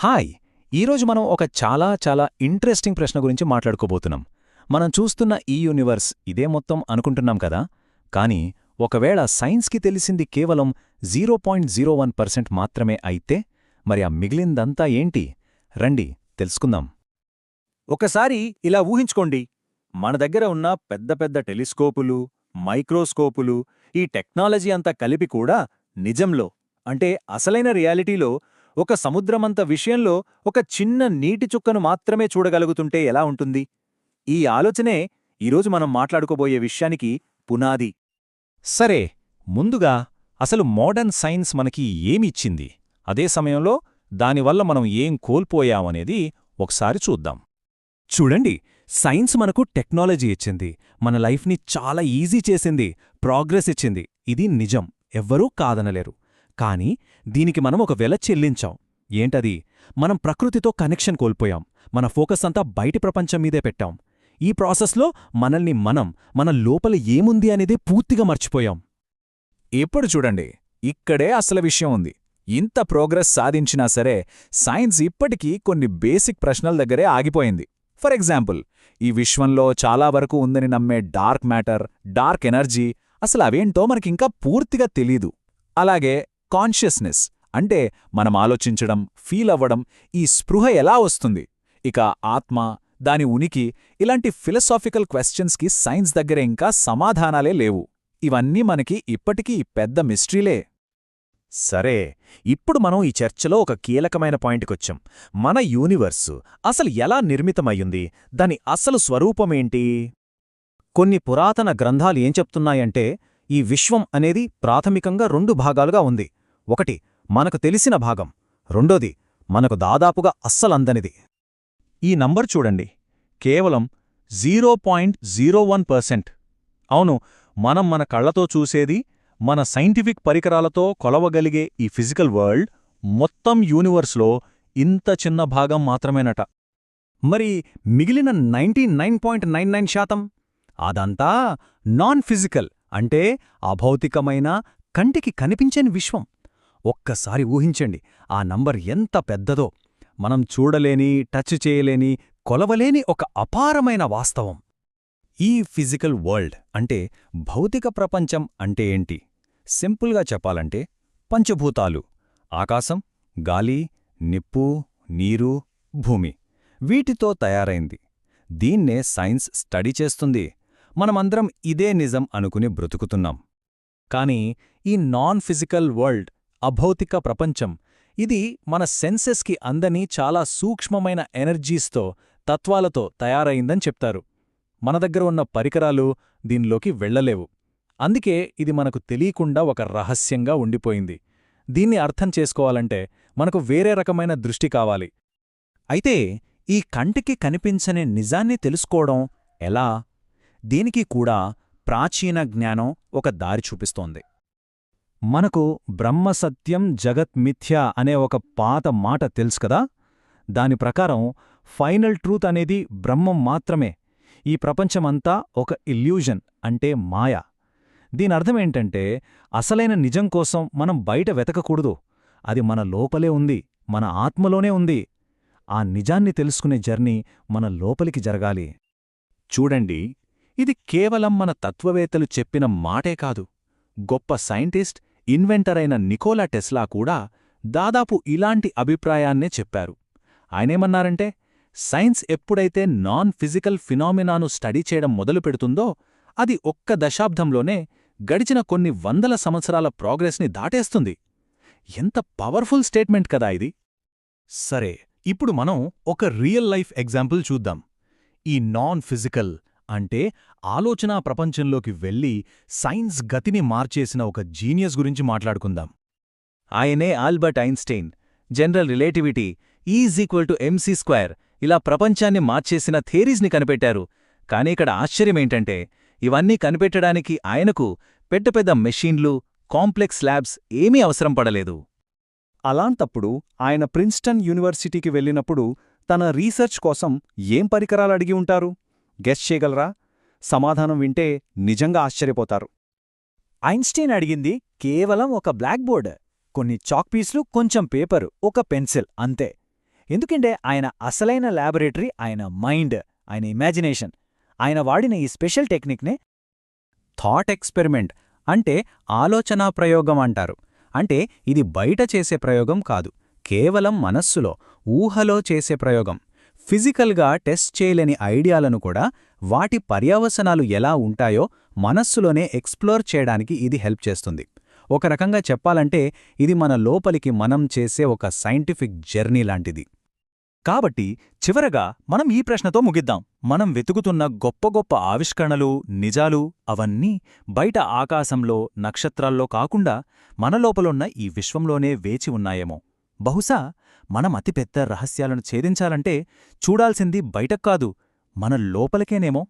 Hi! ఈరోజు మనం ఒక చాలా చాలా ఇంట్రెస్టింగ్ ప్రశ్న గురించి మాట్లాడుకోబోతున్నాం. మనం చూస్తున్న ఈ యూనివర్స్ ఇదే మొత్తం అనుకుంటున్నాం కదా? కానీ ఒకవేళ సైన్స్కి తెలిసింది కేవలం zero point zero one percent మాత్రమే అయితే మరి ఆ మిగిలిందంతా ఏంటి? రండి తెలుసుకుందాం. ఒకసారి ఇలా ఊహించుకోండి. మన దగ్గర ఉన్న పెద్ద పెద్ద టెలిస్కోపులు మైక్రోస్కోపులు ఈ టెక్నాలజీ అంతా కలిపి కూడా నిజంలో అంటే అసలైన రియాలిటీలో ఒక సముద్రమంత విషయంలో ఒక చిన్న నీటి చుక్కను మాత్రమే చూడగలుగుతుంటే ఎలా ఉంటుంది? ఈ ఆలోచనే ఈరోజు మనం మాట్లాడుకోబోయే విషయానికి పునాది. సరే ముందుగా అసలు మోడర్న్ సైన్స్ మనకి ఏమిచ్చింది అదే సమయంలో దానివల్ల మనం ఏం కోల్పోయామనేది ఒకసారి చూద్దాం. చూడండి సైన్స్ మనకు టెక్నాలజీ ఇచ్చింది. మన లైఫ్ని చాలా ఈజీ చేసింది. ప్రోగ్రెస్ ఇచ్చింది. ఇది నిజం. ఎవ్వరూ కాదనలేరు. కానీ దీనికి మనం ఒక వెల చెల్లించాం. ఏంటది? మనం ప్రకృతితో కనెక్షన్ కోల్పోయాం. మన ఫోకస్ అంతా బయటి ప్రపంచం మీదే పెట్టాం. ఈ ప్రాసెస్లో మనల్ని మనం మన లోపల ఏముంది అనేది పూర్తిగా మర్చిపోయాం. ఇప్పుడు చూడండి. ఇక్కడే అసలు విషయం ఉంది. ఇంత ప్రోగ్రెస్ సాధించినా సరే సైన్స్ ఇప్పటికీ కొన్ని బేసిక్ ప్రశ్నల దగ్గరే ఆగిపోయింది. ఫర్ ఎగ్జాంపుల్ ఈ విశ్వంలో చాలా వరకు ఉందని నమ్మే డార్క్ మ్యాటర్ డార్క్ ఎనర్జీ అసలు అవేంటో మనకింకా పూర్తిగా తెలీదు. అలాగే కాన్షియస్నెస్ అంటే మనం ఆలోచించడం ఫీల్ అవ్వడం ఈ స్పృహ ఎలా వస్తుంది? ఇక ఆత్మ దాని ఉనికి ఇలాంటి ఫిలసాఫికల్ క్వశ్చన్స్కి సైన్స్ దగ్గర ఇంకా సమాధానాలే లేవు. ఇవన్నీ మనకి ఇప్పటికీ పెద్ద మిస్టరీలే. సరే ఇప్పుడు మనం ఈ చర్చలో ఒక కీలకమైన పాయింట్కొచ్చాం. మన యూనివర్సు అసలు ఎలా నిర్మితమయ్యుంది? దాని అసలు స్వరూపమేంటి కొన్ని పురాతన గ్రంథాలు ఏం చెప్తున్నాయంటే ఈ విశ్వం అనేది ప్రాథమికంగా రెండు భాగాలుగా ఉంది. ఒకటి మనకు తెలిసిన భాగం. రెండోది మనకు దాదాపుగా అస్సలందనిది. ఈ నంబర్ చూడండి. కేవలం zero point zero one percent. అవును మనం మన కళ్ళతో చూసేది మన సైంటిఫిక్ పరికరాలతో కొలవగలిగే ఈ ఫిజికల్ వరల్డ్ మొత్తం యూనివర్స్లో ఇంత చిన్న భాగం మాత్రమేనట. మరి మిగిలిన ninety nine point nine nine శాతం? అదంతా నాన్ ఫిజికల్ అంటే అభౌతికమైన కంటికి కనిపించని విశ్వం. ఒక్కసారి ఊహించండి ఆ నంబర్ ఎంత పెద్దదో. మనం చూడలేని టచ్ చేయలేని కొలవలేని ఒక అపారమైన వాస్తవం. ఈ ఫిజికల్ వరల్డ్ అంటే భౌతిక ప్రపంచం అంటే ఏంటి? సింపుల్గా చెప్పాలంటే పంచభూతాలు. ఆకాశం గాలి నిప్పు నీరు భూమి. వీటితో తయారైంది. దీన్నే సైన్స్ స్టడీ చేస్తుంది. మనమందరం ఇదే నిజం అనుకుని బ్రతుకుతున్నాం. కాని ఈ నాన్ ఫిజికల్ వరల్డ్ అభౌతిక ప్రపంచం. ఇది మన సెన్సెస్కి అందని చాలా సూక్ష్మమైన ఎనర్జీస్తో తత్వాలతో తయారైందని చెప్తారు. మన దగ్గర ఉన్న పరికరాలు దీనిలోకి వెళ్ళలేవు అందుకే ఇది మనకు తెలియకుండా ఒక రహస్యంగా ఉండిపోయింది. దీన్ని అర్థం చేసుకోవాలంటే మనకు వేరే రకమైన దృష్టి కావాలి. అయితే ఈ కంటికి కనిపించని నిజాన్ని తెలుసుకోవడం ఎలా? దీనికి కూడా ప్రాచీన జ్ఞానం ఒక దారి చూపిస్తోంది. మనకు బ్రహ్మసత్యం జగత్మిథ్య అనే ఒక పాత మాట తెలుసు కదా? దాని ప్రకారం ఫైనల్ ట్రూత్ అనేది బ్రహ్మం మాత్రమే. ఈ ప్రపంచమంతా ఒక ఇల్యూజన్ అంటే మాయ. దీనర్థమేంటంటే అసలైన నిజం కోసం మనం బయట వెతకకూడదు. అది మన లోపలే ఉంది మన ఆత్మలోనే ఉంది. ఆ నిజాన్ని తెలుసుకునే జర్నీ మన లోపలికి జరగాలి. చూడండి ఇది కేవలం మన తత్వవేత్తలు చెప్పిన మాటే కాదు. గొప్ప సైంటిస్ట్ ఇన్వెంటర్ అయిన నికోలా టెస్లా కూడా దాదాపు ఇలాంటి అభిప్రాయాన్నే చెప్పారు. ఆయనేమన్నారంటే సైన్స్ ఎప్పుడైతే నాన్ ఫిజికల్ ఫినామినాను స్టడీ చేయడం మొదలుపెడుతుందో అది ఒక్క దశాబ్దంలోనే గడిచిన కొన్ని వందల సంవత్సరాల ప్రోగ్రెస్ని దాటేస్తుంది. ఎంత పవర్ఫుల్ స్టేట్మెంట్ కదా ఇది! సరే ఇప్పుడు మనం ఒక రియల్ లైఫ్ ఎగ్జాంపుల్ చూద్దాం. ఈ నాన్ ఫిజికల్ అంటే ఆలోచనా ప్రపంచంలోకి వెళ్ళి సైన్స్ గతిని మార్చేసిన ఒక జీనియస్ గురించి మాట్లాడుకుందాం. ఆయనే Albert Einstein. General relativity is equal to MC square ఇలా ప్రపంచాన్ని మార్చేసిన థేరీస్ని కనిపెట్టారు. కానీ ఇక్కడ ఆశ్చర్యమేంటంటే ఇవన్నీ కనిపెట్టడానికి ఆయనకు పెద్ద పెద్ద మెషీన్లు కాంప్లెక్స్ ల్యాబ్స్ ఏమీ అవసరం పడలేదు. అలాంటప్పుడు ఆయన ప్రిన్స్టన్ యూనివర్సిటీకి వెళ్ళినప్పుడు తన రీసెర్చ్ కోసం ఏం పరికరాలు అడిగి ఉంటారు? గెస్ చేయగలరా? సమాధానం వింటే నిజంగా ఆశ్చర్యపోతారు. ఐన్స్టీన్ అడిగింది కేవలం ఒక బ్లాక్ బోర్డ్ కొన్ని చాక్ పీస్లు కొంచెం పేపరు ఒక పెన్సిల్ అంతే. ఎందుకంటే ఆయన అసలైన ల్యాబొరేటరీ ఆయన మైండ్ ఆయన ఇమాజినేషన్. ఆయన వాడిన ఈ స్పెషల్ టెక్నిక్నే థాట్ ఎక్స్పెరిమెంట్ అంటే ఆలోచనా ప్రయోగం అంటారు. అంటే ఇది బయట చేసే ప్రయోగం కాదు కేవలం మనస్సులో ఊహలో చేసే ప్రయోగం. ఫిజికల్గా టెస్ట్ చేయలేని ఐడియాలను కూడా వాటి పర్యవసనాలు ఎలా ఉంటాయో మనస్సులోనే ఎక్స్ప్లోర్ చేయడానికి ఇది హెల్ప్ చేస్తుంది. ఒక రకంగా చెప్పాలంటే ఇది మన లోపలికి మనం చేసే ఒక సైంటిఫిక్ జర్నీ లాంటిది. కాబట్టి చివరగా మనం ఈ ప్రశ్నతో ముగిద్దాం. మనం వెతుకుతున్న గొప్ప గొప్ప ఆవిష్కరణలు నిజాలు అవన్నీ బయట ఆకాశంలో నక్షత్రాల్లో కాకుండా మన లోపలున్న ఈ విశ్వంలోనే వేచి ఉన్నాయేమో. బహుశా మనం అతిపెద్ద రహస్యాలను ఛేదించాలంటే చూడాల్సింది బయటక్కాదు మన లోపలికేనేమో.